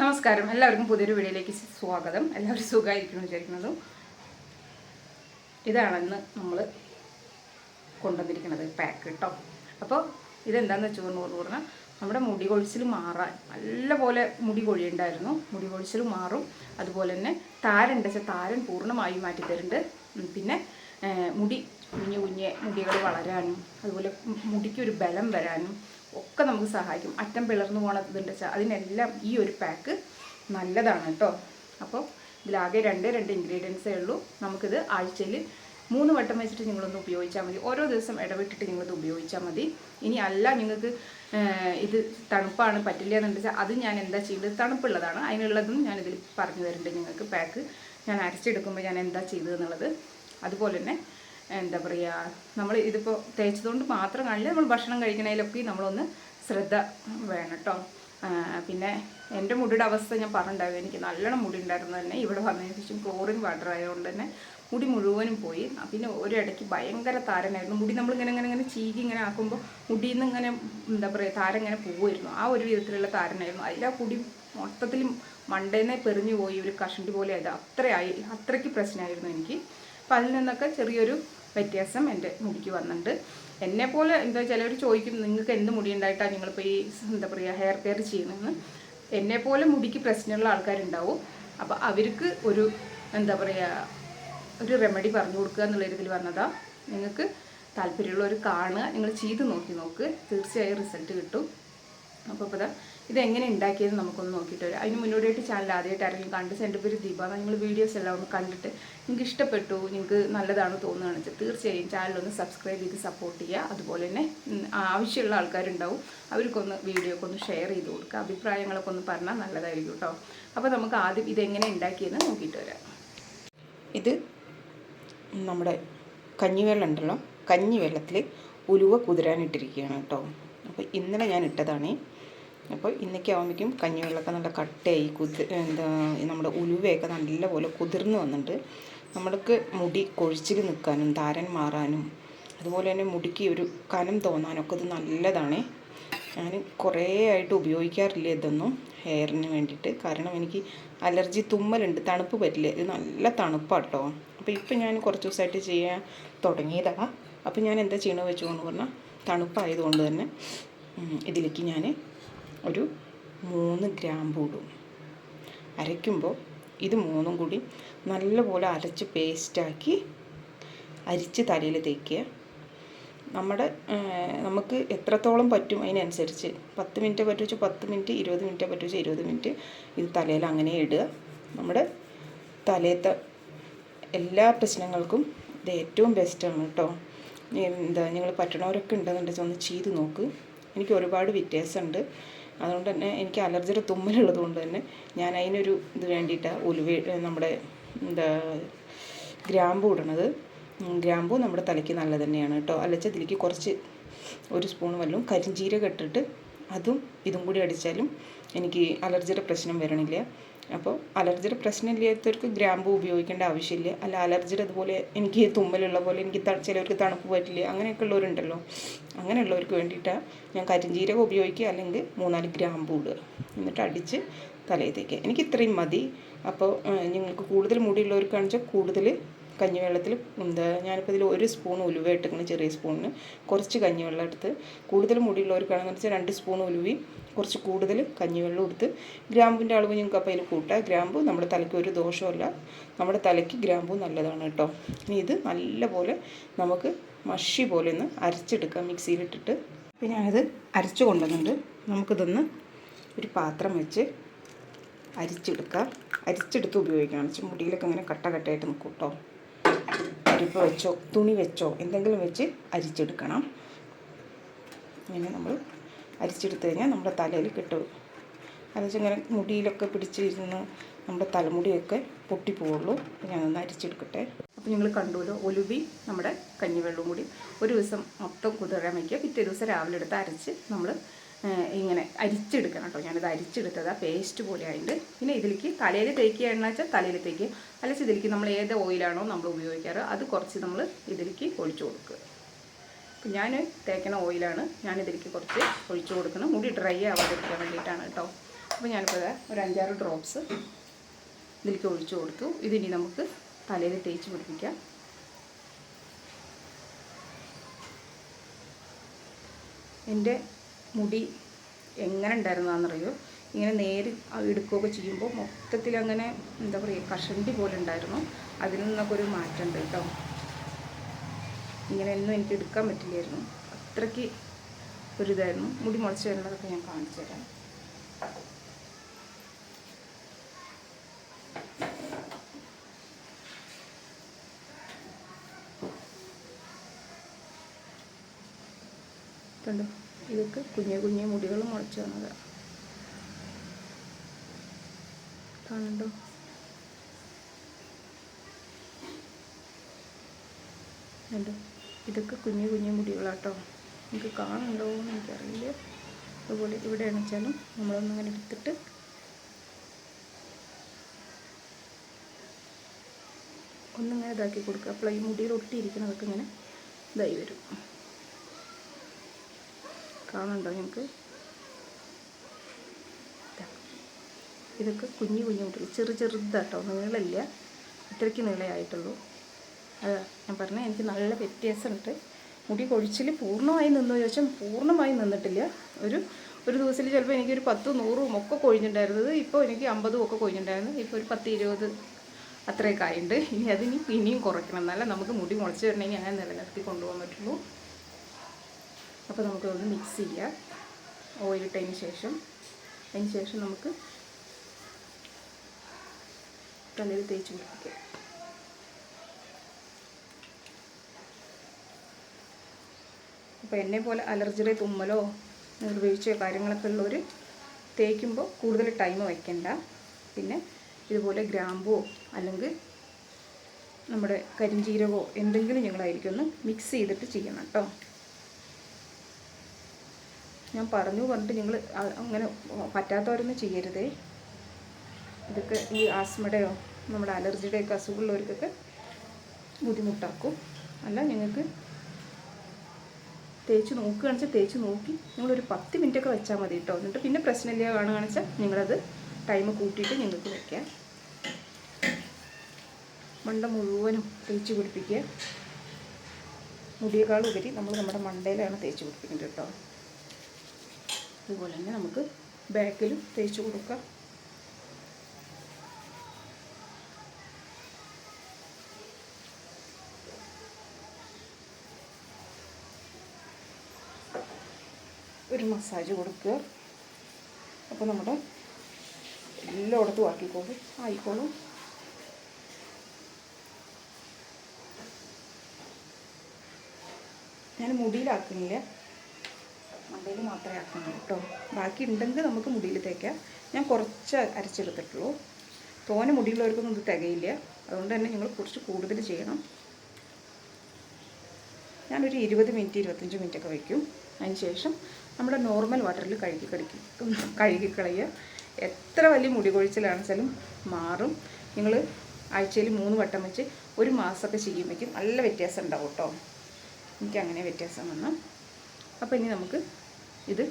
നമസ്കാരം. എല്ലാവർക്കും പുതിയൊരു വീഡിയോയിലേക്ക് സ്വാഗതം. എല്ലാവരും സുഖമായിരിക്കുന്നു വിചാരിക്കുന്നത് ഇതാണെന്ന് നമ്മൾ കൊണ്ടുവന്നിരിക്കുന്നത് പാക്ക് കേട്ടോ അപ്പോൾ ഇതെന്താണെന്ന് വെച്ചു പറഞ്ഞാൽ നമ്മുടെ മുടി കൊഴിച്ചിൽ മാറാൻ നല്ലപോലെ മുടി കൊഴിയുണ്ടായിരുന്നു. മുടി കൊഴിച്ചിൽ മാറും. അതുപോലെ തന്നെ താരൻ വെച്ചാൽ താരൻ പൂർണമായി മാറ്റി തരുന്നുണ്ട് പിന്നെ മുടി കുഞ്ഞു കുഞ്ഞ് മുടികൾ വളരാനും അതുപോലെ മുടിക്കൊരു ബലം വരാനും ഒക്കെ നമുക്ക് സഹായിക്കും. അറ്റം പിളർന്നു പോണതുണ്ട് അതിനെല്ലാം ഈ ഒരു പാക്ക് നല്ലതാണ് കേട്ടോ. അപ്പോൾ ഇതിലാകെ രണ്ട് രണ്ട് ഇൻഗ്രീഡിയൻസേ ഉള്ളൂ. നമുക്കിത് ആഴ്ചയിൽ മൂന്ന് വട്ടം വെച്ചിട്ട് നിങ്ങളൊന്ന് ഉപയോഗിച്ചാൽ മതി. ഓരോ ദിവസം ഇടവിട്ടിട്ട് നിങ്ങളിത് ഉപയോഗിച്ചാൽ മതി. ഇനി അല്ല നിങ്ങൾക്ക് ഇത് തണുപ്പാണ് പറ്റില്ല എന്നുണ്ടെച്ചാൽ അത് ഞാൻ എന്താ ചെയ്തത് തണുപ്പുള്ളതാണ്. അതിനുള്ളതും ഞാൻ ഇതിൽ പറഞ്ഞു തരുന്നുണ്ട് നിങ്ങൾക്ക് പാക്ക് ഞാൻ അരച്ചെടുക്കുമ്പോൾ ഞാൻ എന്താ ചെയ്തതെന്നുള്ളത് അതുപോലെ തന്നെ എന്താ പറയുക നമ്മൾ ഇതിപ്പോൾ തേച്ചതുകൊണ്ട് മാത്രം കാണില്ല നമ്മൾ ഭക്ഷണം കഴിക്കണതിലൊക്കെ നമ്മളൊന്ന് ശ്രദ്ധ വേണം കേട്ടോ പിന്നെ എന്റെ മുടിയുടെ അവസ്ഥ ഞാൻ പറഞ്ഞിട്ടുണ്ടായിരുന്നു. എനിക്ക് നല്ലോണം മുടി ഉണ്ടായിരുന്നു തന്നെ. ഇവിടെ വന്നതിന് ശേഷം ക്ലോറിൻ വാട്ടർ ആയതുകൊണ്ട് തന്നെ മുടി മുഴുവനും പോയി. പിന്നെ പിന്നെ ഒരിടയ്ക്ക് ഭയങ്കര താരനായിരുന്നു. മുടി നമ്മൾ ഇങ്ങനെ ഇങ്ങനെ ഇങ്ങനെ ചീകി ഇങ്ങനെ ആക്കുമ്പോൾ മുടിയിൽ നിന്ന് ഇങ്ങനെ എന്താ പറയുക താരം ഇങ്ങനെ പോവുമായിരുന്നു ആ ഒരു വിധത്തിലുള്ള താരനായിരുന്നു. അതിൽ ആ കുടി മൊത്തത്തിൽ മണ്ടേനെ പെറിഞ്ഞു പോയി. ഒരു കഷണ്ടി പോലെ ആയത്. അത്രയായി അത്രയ്ക്ക് പ്രശ്നമായിരുന്നു എനിക്ക്. അപ്പം അതിൽ നിന്നൊക്കെ ചെറിയൊരു വ്യത്യാസം എന്റെ മുടിക്ക് വന്നിട്ടുണ്ട്. എന്നെ പോലെ എന്താ ചിലവർ ചോദിക്കും നിങ്ങൾക്ക് എന്ത് മുടി ഉണ്ടായിട്ടാണ് നിങ്ങളിപ്പോൾ ഈ എന്താ പറയുക ഹെയർ കെയർ ചെയ്യുന്നതെന്ന്? എന്നെ പോലെ മുടിക്ക് പ്രശ്നമുള്ള ആൾക്കാരുണ്ടാവും. അപ്പോൾ അവർക്ക് ഒരു എന്താ പറയുക ഒരു റെമഡി പറഞ്ഞു കൊടുക്കുക എന്നുള്ള ഇതിൽ വന്നതാണ് നിങ്ങൾക്ക് താല്പര്യമുള്ളവർ കാണുക നിങ്ങൾ ചെയ്ത് നോക്കി നോക്ക്. തീർച്ചയായും റിസൾട്ട് കിട്ടും. അപ്പോൾ ഇപ്പോൾ ഇതെങ്ങനെ ഉണ്ടാക്കിയത് നമുക്കൊന്ന് നോക്കിയിട്ട് വരാം. അതിന് മുന്നോടിയായിട്ട് ചാനൽ ആദ്യമായിട്ട് ആരെങ്കിലും കണ്ട് എന്റെ പേര് ദീപ നിങ്ങൾ വീഡിയോസ് എല്ലാം ഒന്ന് കണ്ടിട്ട് നിങ്ങൾക്ക് ഇഷ്ടപ്പെട്ടു നിങ്ങൾക്ക് നല്ലതാണ് തോന്നുകയാണെന്ന് വെച്ചാൽ തീർച്ചയായും ചാനലൊന്ന് സബ്സ്ക്രൈബ് ചെയ്ത് സപ്പോർട്ട് ചെയ്യുക. അതുപോലെ തന്നെ ആവശ്യമുള്ള ആൾക്കാരുണ്ടാവും. അവർക്കൊന്ന് വീഡിയോ ഒക്കെ ഒന്ന് ഷെയർ ചെയ്ത് കൊടുക്കുക. അഭിപ്രായങ്ങളൊക്കെ ഒന്ന് പറഞ്ഞാൽ നല്ലതായിരിക്കും കേട്ടോ അപ്പോൾ നമുക്ക് ആദ്യം ഇതെങ്ങനെ ഉണ്ടാക്കിയെന്ന് നോക്കിയിട്ട് വരാം. ഇത് നമ്മുടെ കഞ്ഞിവെള്ളം ഉണ്ടല്ലോ. കഞ്ഞിവെള്ളത്തിൽ ഉലുവ കുതിരാനിട്ടിരിക്കുകയാണ് കേട്ടോ അപ്പോൾ ഇന്നലെ ഞാൻ ഇട്ടതാണ് അപ്പോൾ ഇന്നൊക്കെ ആകുമ്പോഴേക്കും കഞ്ഞിവെള്ളമൊക്കെ നല്ല കട്ടയായി കുതി എന്താ നമ്മുടെ ഉലുവയൊക്കെ നല്ലപോലെ കുതിർന്ന് വന്നിട്ട് നമ്മൾക്ക് മുടി കൊഴിച്ചിൽ നിൽക്കാനും താരൻ മാറാനും അതുപോലെ തന്നെ മുടിക്ക് ഒരു കനം തോന്നാനൊക്കെ ഇത് നല്ലതാണ്. ഞാൻ കുറേ ആയിട്ട് ഉപയോഗിക്കാറില്ല ഇതൊന്നും ഹെയറിന് വേണ്ടിയിട്ട്. കാരണം എനിക്ക് അലർജി തുമ്മലുണ്ട് തണുപ്പ് പറ്റില്ല ഇത് നല്ല തണുപ്പാണ് കേട്ടോ അപ്പോൾ ഇപ്പം ഞാൻ കുറച്ച് ദിവസമായിട്ട് ചെയ്യാൻ തുടങ്ങിയതാണ് അപ്പോൾ ഞാൻ എന്താ ചെയ്യണമെന്ന് വെച്ചുകൊണ്ട് പറഞ്ഞാൽ തണുപ്പായതുകൊണ്ട് തന്നെ ഇതിലേക്ക് ഞാൻ ഒരു മൂന്ന് ഗ്രാമ്പൂ ഇടും അരയ്ക്കുമ്പോൾ ഇത് മൂന്നും കൂടി നല്ലപോലെ അരച്ച് പേസ്റ്റാക്കി അരിച്ച് തലയിൽ തേക്കുക. നമ്മുടെ നമുക്ക് എത്രത്തോളം പറ്റും അതിനനുസരിച്ച്. പത്ത് മിനിറ്റ് പറ്റുവെച്ച് പത്ത് മിനിറ്റ് ഇരുപത് മിനിറ്റ് പറ്റുവെച്ച് ഇരുപത് മിനിറ്റ് ഇത് തലയിൽ അങ്ങനെ ഇടുക. നമ്മുടെ തലയത്തെ എല്ലാ പ്രശ്നങ്ങൾക്കും ഇത് ഏറ്റവും ബെസ്റ്റാണ് കേട്ടോ. എന്താ നിങ്ങൾ പറ്റണവരൊക്കെ ഉണ്ടെന്നുണ്ടെങ്കിൽ ഒന്ന് ചെയ്ത് നോക്ക്. എനിക്ക് ഒരുപാട് വ്യത്യാസമുണ്ട്. അതുകൊണ്ട് തന്നെ എനിക്ക് അലർജിയുടെ തുമ്മലുള്ളത് കൊണ്ട് തന്നെ ഞാൻ അതിനൊരു ഇത് വേണ്ടിയിട്ടാണ് ഉലുവ നമ്മുടെ എന്താ ഗ്രാമ്പു ഇടണത്. ഗ്രാമ്പു നമ്മുടെ തലയ്ക്ക് നല്ലത് തന്നെയാണ് കേട്ടോ. അല്ലച്ച ഇതിലേക്ക് കുറച്ച് ഒരു സ്പൂൺ വല്ലതും കരിഞ്ചീരകം ഇട്ടിട്ട് അതും ഇതും കൂടി അടിച്ചാലും എനിക്ക് അലർജിയുടെ പ്രശ്നം വരണില്ല. അപ്പോൾ അലർജിയുടെ പ്രശ്നമില്ലാത്തവർക്ക് ഗ്രാമ്പു ഉപയോഗിക്കേണ്ട ആവശ്യമില്ല. അല്ല അലർജിയുടെ അതുപോലെ എനിക്ക് തുമ്മലുള്ള പോലെ എനിക്ക് ചിലവർക്ക് തണുപ്പ് പറ്റില്ല. അങ്ങനെയൊക്കെ ഉള്ളവരുണ്ടല്ലോ. അങ്ങനെയുള്ളവർക്ക് വേണ്ടിയിട്ടാണ് ഞാൻ കരിഞ്ചീരകം ഉപയോഗിക്കുക അല്ലെങ്കിൽ മൂന്നാൽ ഗ്രാമ്പു ഇടുക. എന്നിട്ട് അടിച്ച് തലയിൽ തേക്കുക. എനിക്ക് ഇത്രയും മതി. അപ്പോൾ നിങ്ങൾക്ക് കൂടുതൽ മുടിയുള്ളവർക്കാണെന്ന് വെച്ചാൽ കൂടുതൽ കഞ്ഞിവെള്ളത്തിൽ എന്താ ഞാനിപ്പോൾ ഇതിൽ ഒരു സ്പൂൺ ഉലുവ ഇട്ടിരിക്കുന്നത് ചെറിയ സ്പൂണിന്. കുറച്ച് കഞ്ഞിവെള്ളം എടുത്ത് കൂടുതൽ മുടിയുള്ളവർക്കാണെന്ന് വെച്ചാൽ രണ്ട് സ്പൂൺ ഉലുവയും കുറച്ച് കൂടുതൽ കഞ്ഞിവെള്ളം എടുത്ത് ഗ്രാമ്പുവിന്റെ അളവ് ഞങ്ങൾക്ക് അപ്പോൾ അതിൽ കൂട്ടാം. ഗ്രാമ്പു നമ്മുടെ തലയ്ക്ക് ഒരു ദോഷമല്ല നമ്മുടെ തലയ്ക്ക് ഗ്രാമ്പു നല്ലതാണ് കേട്ടോ. ഇനി ഇത് നല്ലപോലെ നമുക്ക് മഷി പോലെ ഒന്ന് അരച്ചെടുക്കാം മിക്സിയിലിട്ടിട്ട്. പിന്നെ ഞാനത് അരച്ചു കൊണ്ടുവന്നിട്ട് നമുക്കിതൊന്ന് ഒരു പാത്രം വെച്ച് അരിച്ചെടുക്കാം. അരിച്ചെടുത്ത് ഉപയോഗിക്കണം. വെച്ചാൽ മുടിയിലൊക്കെ ഇങ്ങനെ കട്ട കട്ടയായിട്ട് നിൽക്കും കേട്ടോ. അരിപ്പ് വെച്ചോ തുണി വെച്ചോ എന്തെങ്കിലും വെച്ച് അരിച്ചെടുക്കണം. ഇങ്ങനെ നമ്മൾ അരിച്ചെടുത്ത് കഴിഞ്ഞാൽ നമ്മുടെ തലയിൽ കിട്ടും. അതെന്ന് ഇങ്ങനെ മുടിയിലൊക്കെ പിടിച്ചിരുന്ന് നമ്മുടെ തലമുടിയൊക്കെ പൊട്ടിപ്പോവുള്ളൂ അപ്പോൾ ഞാനൊന്ന് അരിച്ചെടുക്കട്ടെ. അപ്പോൾ നിങ്ങൾ കണ്ടുല്ലോ ഒലുവി നമ്മുടെ കഞ്ഞിവെള്ളവും കൂടി ഒരു ദിവസം മൊത്തം കുതിരാൻ വയ്ക്കുക. പിറ്റേ ദിവസം രാവിലെ എടുത്ത് അരച്ച് നമ്മൾ ഇങ്ങനെ അരിച്ചെടുക്കണം കേട്ടോ. ഞാനിത് അരിച്ചെടുത്തത് ആ പേസ്റ്റ് പോലെ ആയിട്ട് പിന്നെ ഇതിലേക്ക് തലയിൽ തേക്കുകയാണെന്ന് വെച്ചാൽ തലയിൽ തേക്കുക. അല്ലെങ്കിൽ ഇതിലേക്ക് നമ്മൾ ഏത് ഓയിലാണോ നമ്മൾ ഉപയോഗിക്കാറ് അത് കുറച്ച് നമ്മൾ ഇതിലേക്ക് ഒഴിച്ചു കൊടുക്കുക. അപ്പം ഞാൻ തേക്കണ ഓയിലാണ്. ഞാനിതിലേക്ക് കുറച്ച് ഒഴിച്ചു കൊടുക്കുന്നത് മുടി ഡ്രൈ ആവാതിരിക്കാൻ വേണ്ടിയിട്ടാണ് കേട്ടോ. അപ്പോൾ ഞാനിപ്പോൾ ഒരു അഞ്ചാറ് ഡ്രോപ്സ് ഇതിലേക്ക് ഒഴിച്ചു കൊടുത്തു. ഇതിനി നമുക്ക് തലയിൽ തേച്ച് പിടിപ്പിക്കാം. എന്റെ മുടി എങ്ങനെ ഉണ്ടായിരുന്നതെന്നറിയോ ഇങ്ങനെ നേര് എടുക്കുകയൊക്കെ ചെയ്യുമ്പോൾ മൊത്തത്തിൽ അങ്ങനെ എന്താ പറയുക കഷണ്ടി പോലെ ഉണ്ടായിരുന്നു. അതിൽ നിന്നൊക്കെ ഒരു മാറ്റമുണ്ട് കേട്ടോ. ഇങ്ങനെയൊന്നും എനിക്ക് എടുക്കാൻ പറ്റില്ലായിരുന്നു. അത്രയ്ക്ക് ഒരു ഇതായിരുന്നു മുടി മുളച്ച് വരുന്നതൊക്കെ ഞാൻ കാണിച്ചു തരാം. കണ്ടോ? ഇതൊക്കെ കുഞ്ഞു കുഞ്ഞു മുടികൾ മുളച്ച് വന്നതാണ് കാണണ്ടോ കണ്ടോ? ഇതൊക്കെ കുഞ്ഞു കുഞ്ഞു മുടികളാട്ടോ. നിങ്ങൾക്ക് കാണുന്നുണ്ടോ എന്ന് എനിക്കറിയില്ല. അതുപോലെ ഇവിടെ അണിച്ചാലും നമ്മളൊന്നങ്ങനെ എടുത്തിട്ട് ഒന്നിങ്ങനെ ഇതാക്കി കൊടുക്കുക. അപ്പോൾ ഈ മുടിയിൽ ഒട്ടിയിരിക്കുന്നതൊക്കെ ഇങ്ങനെ ഇതായി വരും. കാണുന്നുണ്ടോ ഞങ്ങൾക്ക് ഇതൊക്കെ കുഞ്ഞു കുഞ്ഞു മുടികൾ. ചെറു ചെറുതാട്ടോ. നീളമില്ല. ഇത്രയ്ക്ക് നീളമായിട്ടുള്ളൂ അതാ ഞാൻ പറഞ്ഞു എനിക്ക് നല്ല വ്യത്യാസമുണ്ട്. മുടി കൊഴിച്ചിൽ പൂർണമായി നിന്നു ചോദിച്ചാൽ പൂർണമായി നിന്നിട്ടില്ല. ഒരു ഒരു ദിവസത്തിൽ ചിലപ്പോൾ എനിക്കൊരു പത്തും നൂറും ഒക്കെ കൊഴിഞ്ഞിട്ടുണ്ടായിരുന്നത്. ഇപ്പോൾ എനിക്ക് അമ്പതും ഒക്കെ കൊഴിഞ്ഞിട്ടുണ്ടായിരുന്നു. ഇപ്പോൾ ഒരു പത്ത് ഇരുപത് അത്രയൊക്കെ ആയിട്ടുണ്ട്. ഇനി അതിനി ഇനിയും കുറയ്ക്കണം. എന്നാലേ നമുക്ക് മുടി മുളച്ച് വരണമെങ്കിൽ അങ്ങനെ നിലനിർത്തി കൊണ്ടുപോകാൻ പറ്റുള്ളൂ. അപ്പോൾ നമുക്കതൊന്ന് മിക്സ് ചെയ്യാം. ഓയിലിട്ടതിന് ശേഷം. അതിന് ശേഷം നമുക്ക് തലയിൽ തേച്ച് പിടിപ്പിക്കാം. അപ്പോൾ എന്നെ പോലെ അലർജിയുടെ തുമ്മലോ നിർവഹിച്ചോ കാര്യങ്ങളൊക്കെ ഉള്ളവർ തേക്കുമ്പോൾ കൂടുതൽ ടൈം വയ്ക്കണ്ട. പിന്നെ ഇതുപോലെ ഗ്രാമ്പോ അല്ലെങ്കിൽ നമ്മുടെ കരിഞ്ചീരകോ എന്തെങ്കിലും ഞങ്ങളായിരിക്കും ഒന്ന് മിക്സ് ചെയ്തിട്ട് ചെയ്യണം കേട്ടോ ഞാൻ പറഞ്ഞു പറഞ്ഞിട്ട് നിങ്ങൾ അങ്ങനെ പറ്റാത്തവരൊന്നും ചെയ്യരുതേ. ഇതൊക്കെ ഈ ആസ്മയുടെയോ നമ്മുടെ അലർജിയുടെയൊക്കെ അസുഖമുള്ളവർക്കൊക്കെ ബുദ്ധിമുട്ടാക്കും. അല്ല നിങ്ങൾക്ക് തേച്ച് നോക്കുകയാണെന്ന് വെച്ചാൽ തേച്ച് നോക്കി നിങ്ങളൊരു പത്ത് മിനിറ്റൊക്കെ വെച്ചാൽ മതി കേട്ടോ. എന്നിട്ട് പിന്നെ പ്രശ്നമില്ല കാണുകയാണെന്ന് വെച്ചാൽ നിങ്ങളത് ടൈം കൂട്ടിയിട്ട് നിങ്ങൾക്ക് വെക്കാം. മണ്ട മുഴുവനും തേച്ച് പിടിപ്പിക്കുക. മുടിയേക്കാൾ ഉപരി നമ്മൾ നമ്മുടെ മണ്ടയിലാണ് തേച്ച് പിടിപ്പിക്കേണ്ടത് കേട്ടോ. അതുപോലെ തന്നെ നമുക്ക് ബാക്കിലും തേച്ച് കൊടുക്കാം. ഒരു മസാജ് കൊടുക്കുക. അപ്പോൾ നമ്മുടെ എല്ലായിടത്തും ആക്കിക്കോളും. ആയിക്കോളും. ഞാൻ മുടിയിലാക്കുന്നില്ല. മണ്ടയിൽ മാത്രമേ ആക്കുന്നുള്ളൂ കേട്ടോ. ബാക്കി ഉണ്ടെങ്കിൽ നമുക്ക് മുടിയിൽ തേക്കാം. ഞാൻ കുറച്ച് അരച്ചെടുത്തിട്ടുള്ളൂ. തോനെ മുടിയുള്ളവർക്കൊന്നും ഇത് തികയില്ല. അതുകൊണ്ട് തന്നെ നിങ്ങൾ കുറച്ച് കൂടുതൽ ചെയ്യണം. ഞാനൊരു ഇരുപത് മിനിറ്റ് ഇരുപത്തഞ്ച് മിനിറ്റൊക്കെ വയ്ക്കും. അതിന് ശേഷം നമ്മുടെ നോർമൽ വാട്ടറിൽ കഴുകി കടിക്കും. കഴുകിക്കളയുക എത്ര വലിയ മുടി കൊഴിച്ചിലാണെച്ചാലും മാറും. നിങ്ങൾ ആഴ്ചയിൽ മൂന്ന് വട്ടം വെച്ച് ഒരു മാസമൊക്കെ ചെയ്യുമ്പോഴേക്കും നല്ല വ്യത്യാസം ഉണ്ടാവും കേട്ടോ. എനിക്ക് അങ്ങനെ വ്യത്യാസം വന്നു. അപ്പോൾ ഇനി നമുക്ക് ഇത്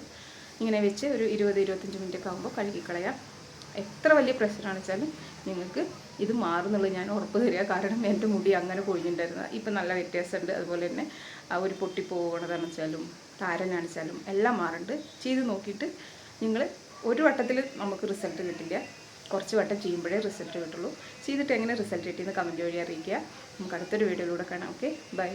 ഇങ്ങനെ വെച്ച് ഒരു ഇരുപത് ഇരുപത്തഞ്ച് മിനിറ്റ് ഒക്കെ ആകുമ്പോൾ കഴുകിക്കളയാം എത്ര വലിയ പ്രശ്നമാണെന്ന് വെച്ചാലും നിങ്ങൾക്ക് ഇത് മാറുന്നുള്ളത് ഞാൻ ഉറപ്പ് തരിക. കാരണം എന്റെ മുടി അങ്ങനെ കൊഴിഞ്ഞിട്ടുണ്ടായിരുന്നു. ഇപ്പം നല്ല വ്യത്യാസമുണ്ട്. അതുപോലെ തന്നെ ആ ഒരു പൊട്ടി വെച്ചാലും താരനാണെച്ചാലും എല്ലാം മാറുന്നുണ്ട്. ചെയ്ത് നോക്കിയിട്ട് നിങ്ങൾ ഒരു വട്ടത്തിൽ നമുക്ക് റിസൾട്ട് കിട്ടില്ല. കുറച്ച് വട്ടം ചെയ്യുമ്പോഴേ റിസൾട്ട് കിട്ടുള്ളൂ. ചെയ്തിട്ട് എങ്ങനെ റിസൾട്ട് കിട്ടിയെന്ന് കമന്റ് വഴി അറിയിക്കുക. നമുക്ക് അടുത്തൊരു വീഡിയോയിലൂടെ കാണാം. ഓക്കെ? ബൈ.